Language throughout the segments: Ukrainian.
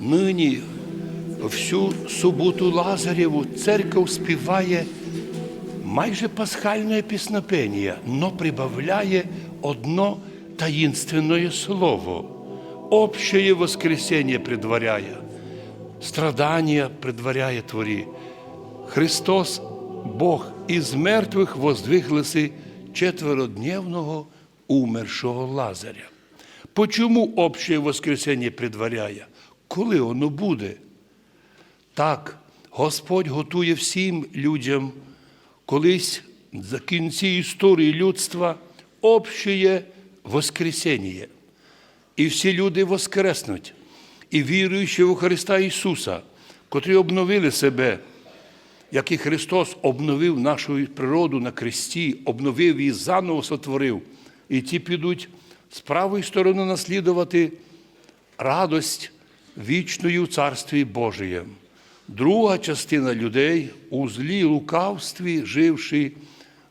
Нині всю суботу Лазарєву церков співає майже пасхальне піснопення, но прибавляє одно таїнственне слово. Общее воскресение предваряя, страдания предваряє творі. Христос, Бог із мертвих воздвиглися четверодневного умершого Лазаря. Почому общее воскресення предваряє? Коли воно буде? Так, Господь готує всім людям колись за кінці історії людства общее воскресіння. І всі люди воскреснуть, і віруючи у Христа Ісуса, котрі обновили себе, як і Христос обновив нашу природу на кресті, обновив її, заново сотворив, і ті підуть з правої сторони наслідувати радость вічною Царстві Божієм. Друга частина людей у злі лукавстві, живши,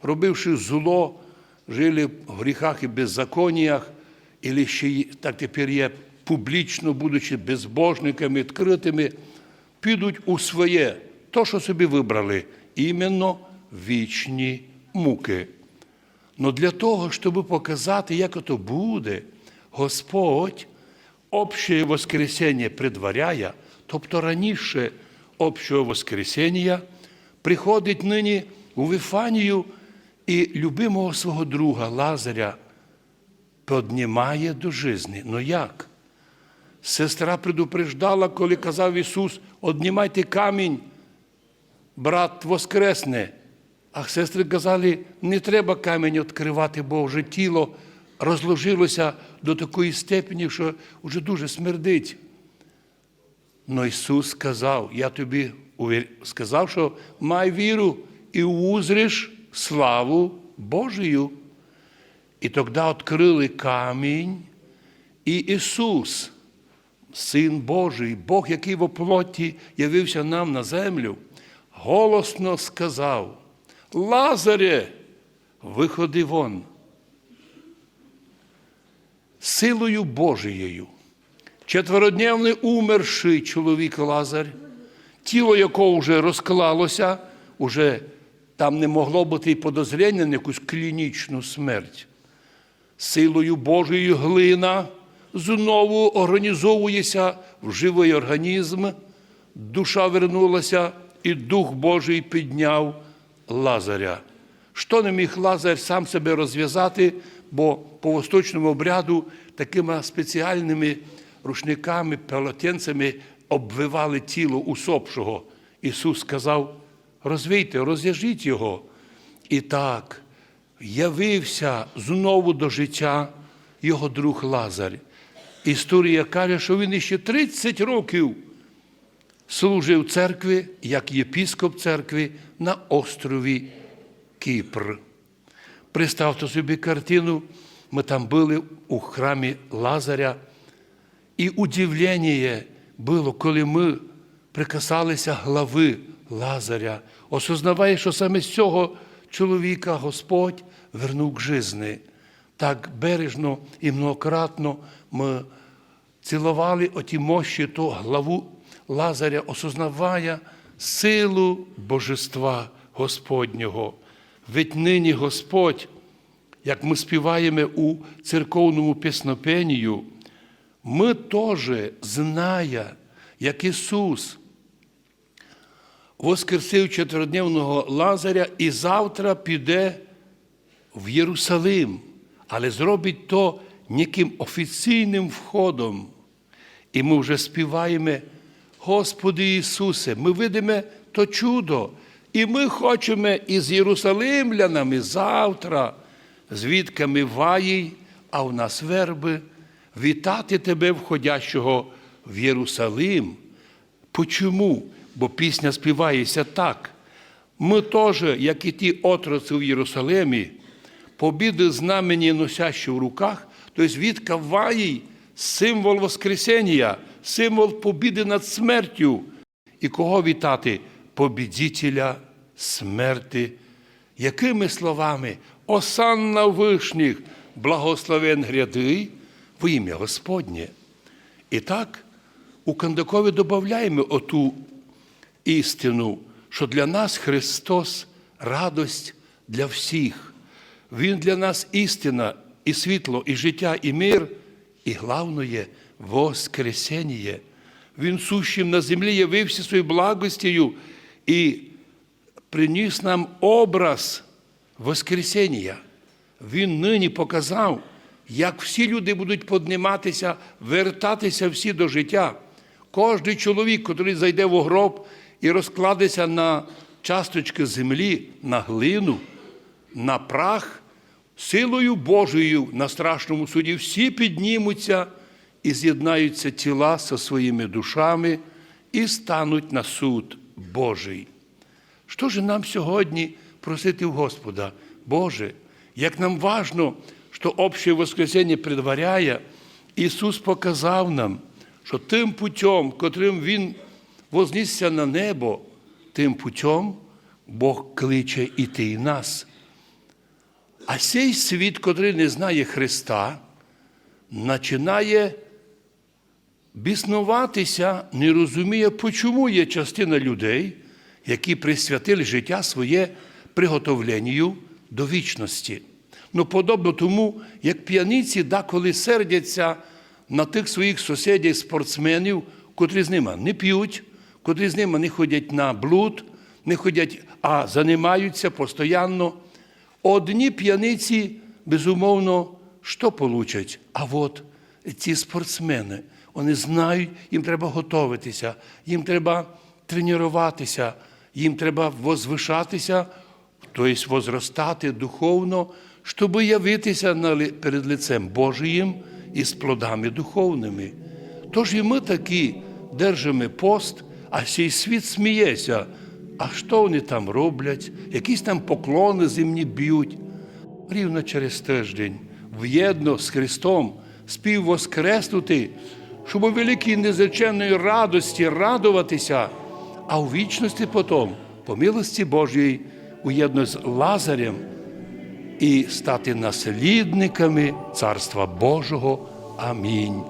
робивши зло, жили в гріхах і беззаконіях, і ще так тепер є публічно, будучи безбожниками, відкритими, підуть у своє, то, що собі вибрали, іменно вічні муки. Но для того, щоб показати, як це буде, Господь общее воскресення предваряє, тобто раніше общого воскресення, приходить нині у Вифанію і любимого свого друга Лазаря піднімає до жизни. Ну як? Сестра предупреждала, коли казав Ісус, однімайте камінь, брат воскресне. А сестри казали, не треба камінь відкривати, бо вже тіло розложилося до такої степені, що вже дуже смердить. Но Ісус сказав, я тобі сказав, що май віру і узриш славу Божию. І тоді відкрили камінь, і Ісус, Син Божий, Бог, який в оплоті явився нам на землю, голосно сказав: Лазаре, виходи вон. Силою Божією. Четверодневний умерший чоловік Лазар, тіло якого вже розклалося, уже там не могло бути і подозріння на якусь клінічну смерть. Силою Божою глина знову організовується в живий організм, душа вернулася, і Дух Божий підняв Лазаря. Що не міг Лазар сам себе розв'язати, бо по восточному обряду такими спеціальними рушниками, полотенцями обвивали тіло усопшого. Ісус сказав: розвійте, розв'яжіть його. І так явився знову до життя його друг Лазар. Історія каже, що він іще 30 років служив церкві як єпіскоп церкви на острові Кіпр. Представте собі картину, ми там були у храмі Лазаря, і удивлення було, коли ми прикасалися глави Лазаря, осознаває, що саме з цього чоловіка Господь вернув к житті. Так бережно і многократно ми цілували оті мощі ту главу Лазаря, осознавая силу Божества Господнього. Ведь нині Господь, як ми співаємо у церковному піснопенію, ми теж, зная, як Ісус воскресив чотиридневного Лазаря і завтра піде в Єрусалим, але зробить то неким офіційним входом. І ми вже співаємо, Господи Ісусе, ми видимо то чудо, і ми хочемо із Єрусалимлянами завтра, звідки ми ваїй, а в нас верби, вітати Тебе, входящого в Єрусалим. Почому? Бо пісня співається так. Ми теж, як і ті отроці в Єрусалимі, побіди знамені носящі в руках, тобто від Каваїй символ Воскресення, символ побіди над смертю. І кого вітати? Побідітеля смерти. Якими словами? Осанна вишніх, благословен гряди в ім'я Господнє. І так, у Кандакові додаємо оту істину, що для нас Христос радость для всіх. Він для нас істина, і світло, і життя, і мир, і головне воскресення. Він сущим на землі явився своєю благостю і приніс нам образ Воскресення. Він нині показав, як всі люди будуть підніматися, вертатися всі до життя. Кожний чоловік, який зайде в гроб і розкладеться на часточки землі, на глину, на прах, силою Божою на страшному суді всі піднімуться і з'єднаються тіла зі своїми душами і стануть на суд Божий. Що ж нам сьогодні просити в Господа? Боже, як нам важно, що общее воскресення предваряє, Ісус показав нам, що тим путем, котрим Він вознісся на небо, тим путем Бог кличе іти і нас. А цей світ, котрий не знає Христа, починає біснуватися, не розуміє, чому є частина людей, які присвятили життя своє приготовленню до вічності. Ну, подобно тому, як п'яниці деколи сердяться на тих своїх сусідів, спортсменів, котрі з ними не п'ють, котрі з ними не ходять на блуд, не ходять, а займаються постійно. Одні п'яниці, безумовно, що получать? А от ці спортсмени, вони знають, їм треба готуватися, їм треба тренуватися, їм треба возвишатися, тобто возростати духовно, щоб явитися перед лицем Божиїм із плодами духовними. Тож і ми такі держимо пост, а цей світ сміється. А що вони там роблять? Якісь там поклони земні б'ють. Рівно через тиждень в'єдно з Христом спів воскреснути, щоб у великій незвичайної радості радуватися, а у вічності потім, по милості Божій, уєдно з Лазарем і стати наслідниками Царства Божого. Амінь.